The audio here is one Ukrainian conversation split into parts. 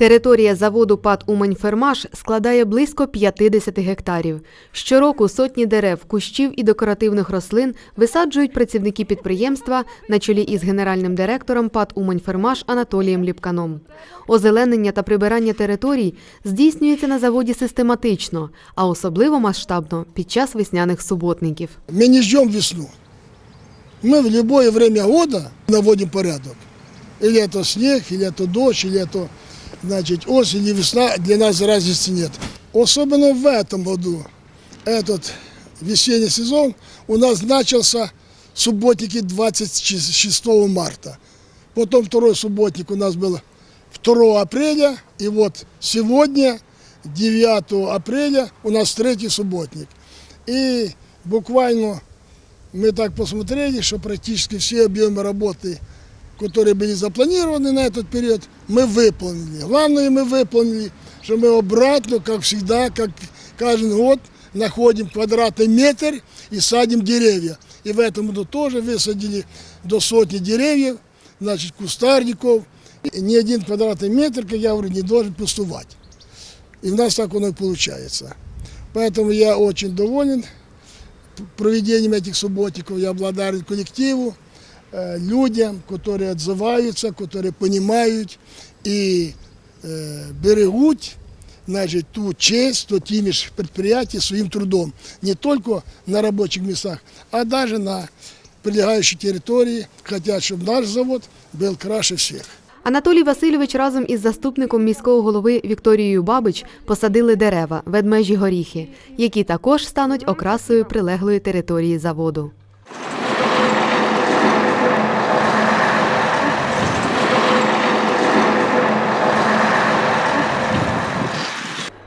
Територія заводу ПАТ «Умань-Фермаш» складає близько 50 гектарів. Щороку сотні дерев, кущів і декоративних рослин висаджують працівники підприємства на чолі із генеральним директором ПАТ «Умань-Фермаш» Анатолієм Ліпканом. Озеленення та прибирання територій здійснюється на заводі систематично, а особливо масштабно під час весняних суботників. Мы не ждем весну. Мы в любое время года наводим порядок. Или это снег, или это дождь, или это значит, осень или весна, для нас разницы нет. Особенно в этом году, этот весенний сезон у нас начался субботники 26 марта. Потом второй субботник у нас был 2 апреля, и вот сегодня, 9 апреля, у нас третий субботник. И буквально мы так посмотрели, что практически все объемы работы, которые были запланированы на этот период, мы выполнили. Главное, мы выполнили, что мы обратно, как всегда, как каждый год, находим квадратный метр и садим деревья. И в этом году тоже высадили до сотни деревьев, значит, кустарников. И ни один квадратный метр, как я говорю, не должен пустовать. И у нас так оно и получается. Поэтому я очень доволен проведением этих субботников. Я благодарен коллективу, людям, которые отзываются, которые понимают и э, берегут значит, ту честь, тот имидж предприятия своим трудом. Не только на рабочих местах, а даже на прилегающей территории. Хотят, чтобы наш завод был краше всех. Анатолій Васильович разом із заступником міського голови Вікторією Бабич посадили дерева, ведмежі горіхи, які також стануть окрасою прилеглої території заводу.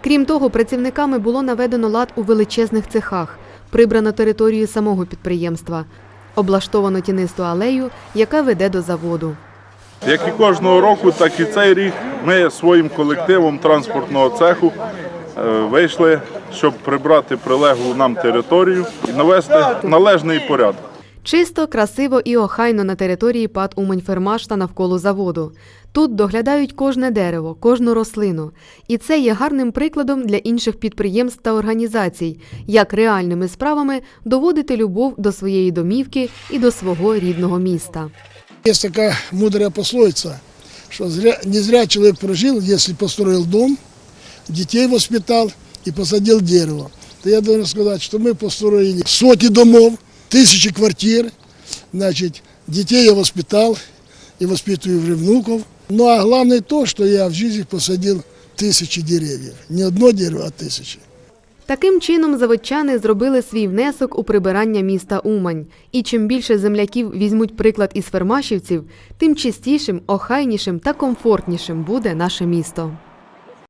Крім того, працівниками було наведено лад у величезних цехах, прибрано територію самого підприємства, облаштовано тінисту алею, яка веде до заводу. Як і кожного року, так і цей рік ми своїм колективом транспортного цеху е, вийшли, щоб прибрати прилеглу нам територію і навести належний порядок. Чисто, красиво і охайно на території ПАТ «Умань-Фермаш» та навколо заводу. Тут доглядають кожне дерево, кожну рослину. І це є гарним прикладом для інших підприємств та організацій, як реальними справами доводити любов до своєї домівки і до свого рідного міста. Есть такая мудрая пословица, что зря, не зря человек прожил, если построил дом, детей воспитал и посадил дерево. То я должен сказать, что мы построили сотни домов, тысячи квартир, значит, детей я воспитал и воспитываю уже внуков. Ну а главное то, что я в жизни посадил тысячи деревьев. Не одно дерево, а тысячи. Таким чином, заводчани зробили свій внесок у прибирання міста Умань. І чим більше земляків візьмуть приклад із фермашівців, тим чистішим, охайнішим та комфортнішим буде наше місто.